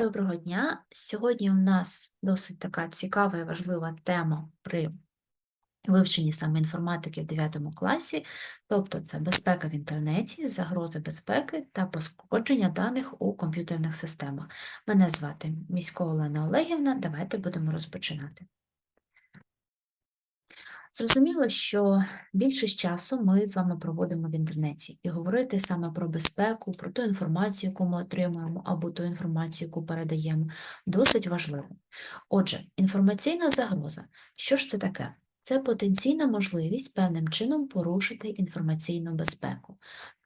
Доброго дня! Сьогодні у нас досить така цікава і важлива тема при вивченні саме інформатики в 9 класі, тобто це безпека в інтернеті, загрози безпеки та пошкодження даних у комп'ютерних системах. Мене звати Місько Олена Олегівна, давайте будемо розпочинати. Зрозуміло, що більшість часу ми з вами проводимо в інтернеті і говорити саме про безпеку, про ту інформацію, яку ми отримуємо, або ту інформацію, яку передаємо, досить важливо. Отже, інформаційна загроза. Що ж це таке? Це потенційна можливість певним чином порушити інформаційну безпеку.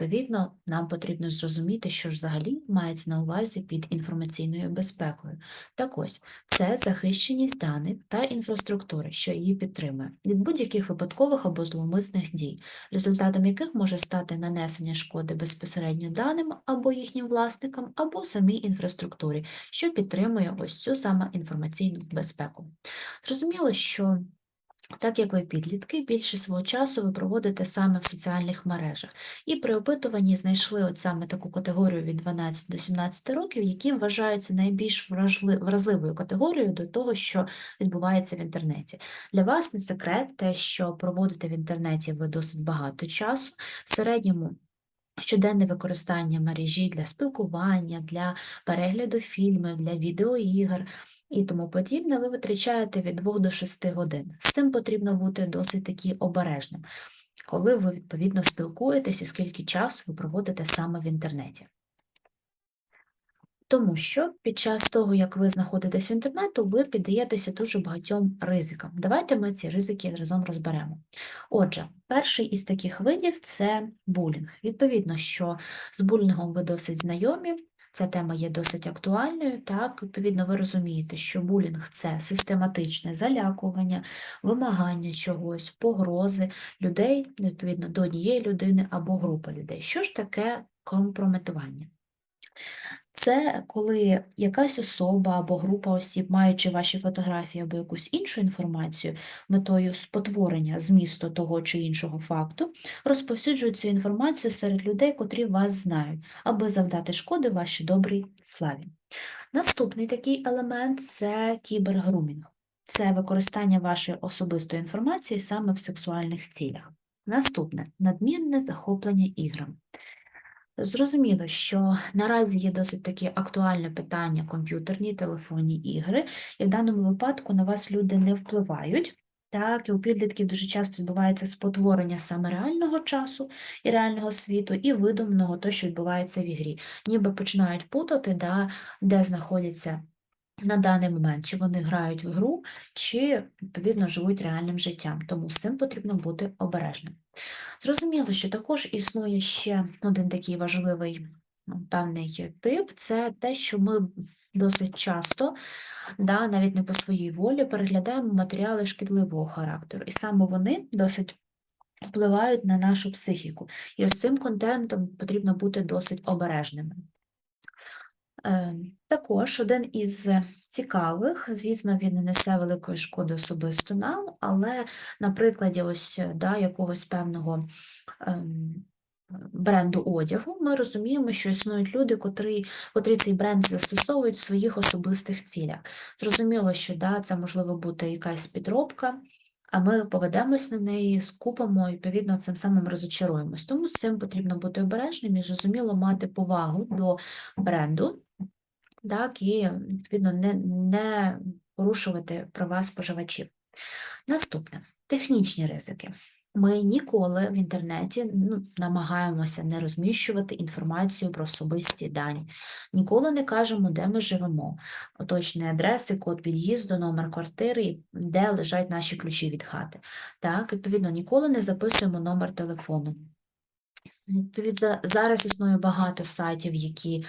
Відповідно, нам потрібно зрозуміти, що взагалі мається на увазі під інформаційною безпекою. Так ось, це захищеність даних та інфраструктури, що її підтримує, від будь-яких випадкових або зловмисних дій, результатом яких може стати нанесення шкоди безпосередньо даним або їхнім власникам, або самій інфраструктурі, що підтримує ось цю саме інформаційну безпеку. Зрозуміло, що так як ви підлітки, більше свого часу ви проводите саме в соціальних мережах. І при опитуванні знайшли от саме таку категорію від 12 до 17 років, які вважаються найбільш вразливою категорією до того, що відбувається в інтернеті. Для вас не секрет те, що проводите в інтернеті ви досить багато часу. В середньому щоденне використання мережі для спілкування, для перегляду фільмів, для відеоігр і тому подібне, ви витрачаєте від 2 до 6 годин. З цим потрібно бути досить таки обережним, коли ви відповідно спілкуєтесь і скільки часу ви проводите саме в інтернеті. Тому що під час того, як ви знаходитесь в інтернету, ви піддаєтеся дуже багатьом ризикам. Давайте ми ці ризики разом розберемо. Отже, перший із таких видів це булінг. Відповідно, що з булінгом ви досить знайомі, ця тема є досить актуальною. Так, відповідно, ви розумієте, що булінг це систематичне залякування, вимагання чогось, погрози людей, відповідно, до однієї людини або групи людей. Що ж таке компрометування? Це коли якась особа або група осіб, маючи ваші фотографії або якусь іншу інформацію, метою спотворення змісту того чи іншого факту, розповсюджують цю інформацію серед людей, котрі вас знають, аби завдати шкоди вашій добрій славі. Наступний такий елемент це кібергрумінг. Це використання вашої особистої інформації саме в сексуальних цілях. Наступне надмірне захоплення іграми. Зрозуміло, що наразі є досить таке актуальне питання комп'ютерні, телефонні ігри, і в даному випадку на вас люди не впливають. Так, і у підлітків дуже часто відбувається спотворення саме реального часу і реального світу, і видуманого того, що відбувається в ігрі. Ніби починають путати, да, де знаходяться на даний момент, чи вони грають в гру, чи, відповідно, живуть реальним життям. Тому з цим потрібно бути обережним. Зрозуміло, що також існує ще один такий важливий ну, певний тип це те, що ми досить часто, да, навіть не по своїй волі, переглядаємо матеріали шкідливого характеру, і саме вони досить впливають на нашу психіку. І ось цим контентом потрібно бути досить обережними. Також один із цікавих, звісно, він не несе великої шкоди особисто нам, але на прикладі ось да, якогось певного ем, бренду одягу ми розуміємо, що існують люди, котрі, котрі цей бренд застосовують в своїх особистих цілях. Зрозуміло, що да, це можливо бути якась підробка. А ми поведемось на неї, скупимо і, відповідно, цим самим розочаруємось. Тому з цим потрібно бути обережним і, зрозуміло, мати повагу до бренду, так, і, відповідно, не, не порушувати права споживачів. Наступне технічні ризики. Ми ніколи в інтернеті ну, намагаємося не розміщувати інформацію про особисті дані, ніколи не кажемо, де ми живемо, точні адреси, код під'їзду, номер квартири, де лежать наші ключі від хати. Так, Відповідно, ніколи не записуємо номер телефону. Відповідно, зараз існує багато сайтів, які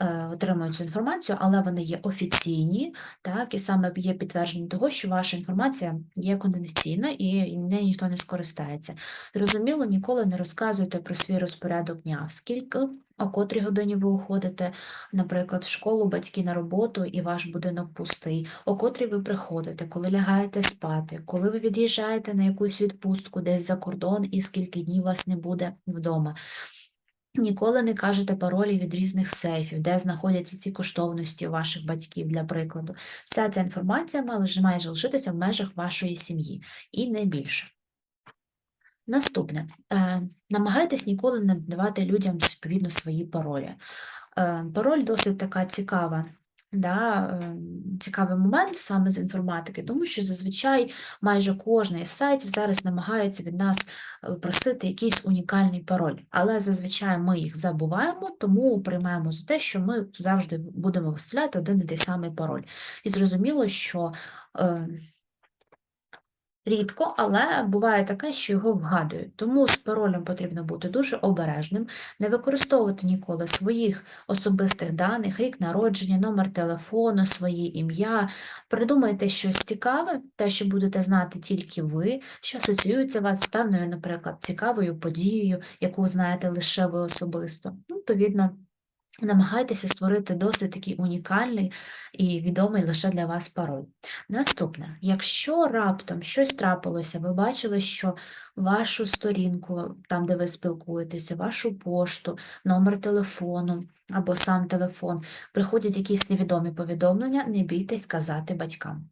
Е, отримують цю інформацію, але вони є офіційні, так, і саме є підтвердження того, що ваша інформація є конфіденційна і нею ніхто не скористається. Зрозуміло, ніколи не розказуйте про свій розпорядок дня, скільки, о котрій годині ви уходите, наприклад, в школу, батьки на роботу і ваш будинок пустий, о котрій ви приходите, коли лягаєте спати, коли ви від'їжджаєте на якусь відпустку десь за кордон і скільки днів вас не буде вдома. Ніколи не кажете паролі від різних сейфів, де знаходяться ці коштовності ваших батьків, для прикладу. Вся ця інформація має залишитися в межах вашої сім'ї і не більше. Наступне. Е, Намагайтесь ніколи не давати людям відповідно свої паролі. Е, Пароль досить така цікава. Да, е, цікавий момент саме з інформатики, тому що зазвичай майже кожний із сайтів зараз намагається від нас е, просити якийсь унікальний пароль, але зазвичай ми їх забуваємо, тому приймаємо за те, що ми завжди будемо виставляти один і той самий пароль. І зрозуміло, що е, Рідко, але буває таке, що його вгадують. Тому з паролем потрібно бути дуже обережним, не використовувати ніколи своїх особистих даних, рік народження, номер телефону, своє ім'я. Придумайте щось цікаве, те, що будете знати тільки ви, що асоціюється вас з певною, наприклад, цікавою подією, яку знаєте лише ви особисто. Ну, Відповідно, Намагайтеся створити досить такий унікальний і відомий лише для вас пароль. Наступне, якщо раптом щось трапилося, ви бачили, що вашу сторінку, там, де ви спілкуєтеся, вашу пошту, номер телефону або сам телефон, приходять якісь невідомі повідомлення, не бійтесь казати батькам.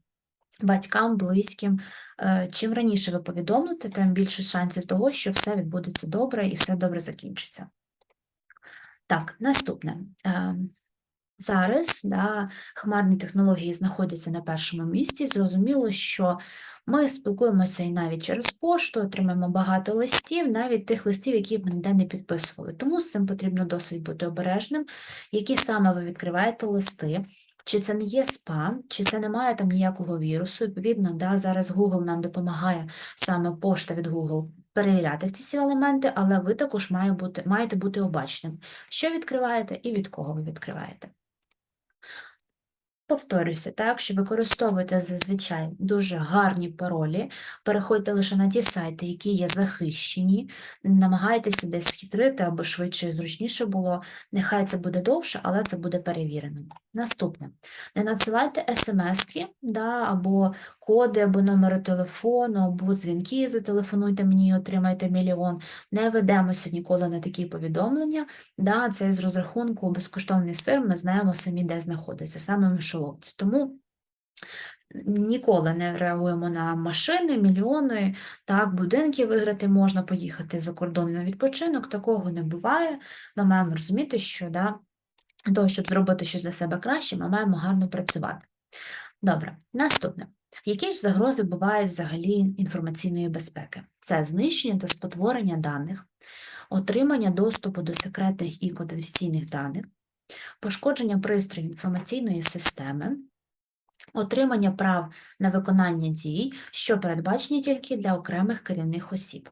Батькам, близьким, е, чим раніше ви повідомите, тим більше шансів того, що все відбудеться добре і все добре закінчиться. Так, наступне. Ем, зараз да, хмарні технології знаходяться на першому місці. Зрозуміло, що ми спілкуємося і навіть через пошту, отримаємо багато листів, навіть тих листів, які ви ніде не підписували. Тому з цим потрібно досить бути обережним, які саме ви відкриваєте листи. Чи це не є спам, чи це не має там ніякого вірусу. Відповідно, да, зараз Google нам допомагає саме пошта від Google перевіряти всі ці елементи, але ви також має бути, маєте бути обачним, що відкриваєте і від кого ви відкриваєте. Повторюся, так, що використовуйте зазвичай дуже гарні паролі, переходьте лише на ті сайти, які є захищені, намагайтеся десь схитрити, аби швидше і зручніше було. Нехай це буде довше, але це буде перевірено. Наступне. Не надсилайте смски да, або коди, або номери телефону, або дзвінки, зателефонуйте мені і отримайте мільйон. Не ведемося ніколи на такі повідомлення. Да, Це з розрахунку безкоштовний сир, ми знаємо самі, де знаходиться, саме мишоловці. Тому ніколи не реагуємо на машини, мільйони, так, будинки виграти можна, поїхати за кордон на відпочинок, такого не буває. Ми маємо розуміти, що да, для того, щоб зробити щось для себе краще, ми маємо гарно працювати. Добре, наступне. Які ж загрози бувають взагалі інформаційної безпеки? Це знищення та спотворення даних, отримання доступу до секретних і конфіденційних даних, пошкодження пристроїв інформаційної системи, отримання прав на виконання дій, що передбачені тільки для окремих керівних осіб,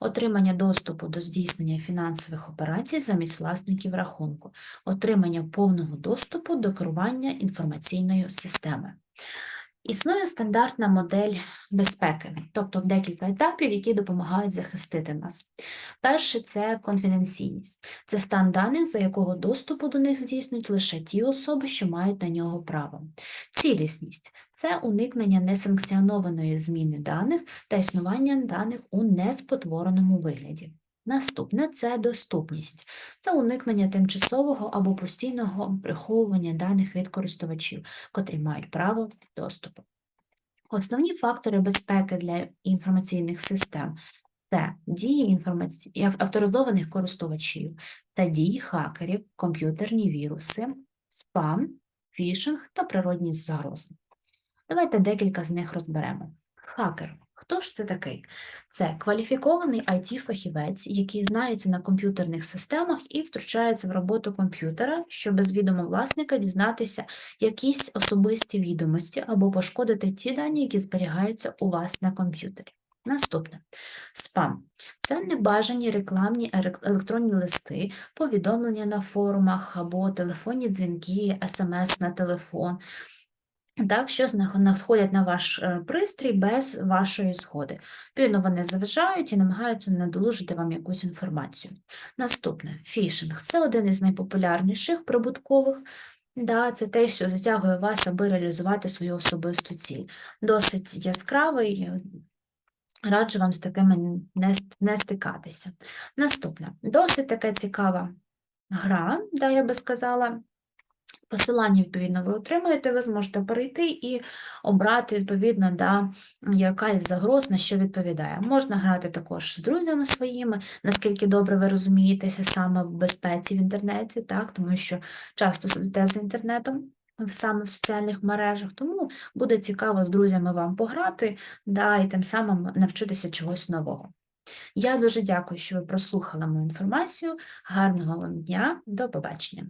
отримання доступу до здійснення фінансових операцій замість власників рахунку, отримання повного доступу до керування інформаційною системою. Існує стандартна модель безпеки, тобто декілька етапів, які допомагають захистити нас. Перше це конфіденційність. Це стан даних, за якого доступу до них здійснюють лише ті особи, що мають на нього право. Цілісність це уникнення несанкціонованої зміни даних та існування даних у неспотвореному вигляді. Наступне це доступність, це уникнення тимчасового або постійного приховування даних від користувачів, котрі мають право доступу. Основні фактори безпеки для інформаційних систем це дії інформаці... авторизованих користувачів та дії хакерів, комп'ютерні віруси, спам, фішинг та природні загрози. Давайте декілька з них розберемо. Хакер. Хто ж це такий? Це кваліфікований IT-фахівець, який знається на комп'ютерних системах і втручається в роботу комп'ютера, щоб без відома власника дізнатися якісь особисті відомості або пошкодити ті дані, які зберігаються у вас на комп'ютері. Наступне спам це небажані рекламні електронні листи, повідомлення на форумах або телефонні дзвінки, смс на телефон так, що знаходять на ваш е, пристрій без вашої згоди. Відповідно, вони заважають і намагаються надолужити вам якусь інформацію. Наступне фішинг це один із найпопулярніших прибуткових. Да, Це те, що затягує вас, аби реалізувати свою особисту ціль. Досить яскравий, раджу вам з такими не, стикатися. Наступне, досить така цікава гра, да, я би сказала. Посилання, відповідно, ви отримаєте, ви зможете перейти і обрати, відповідно, да, яка із загроз на що відповідає. Можна грати також з друзями своїми, наскільки добре ви розумієтеся саме в безпеці в інтернеті, так, тому що часто сидите з інтернетом саме в соціальних мережах, тому буде цікаво з друзями вам пограти, да, і тим самим навчитися чогось нового. Я дуже дякую, що ви прослухали мою інформацію. Гарного вам дня, до побачення.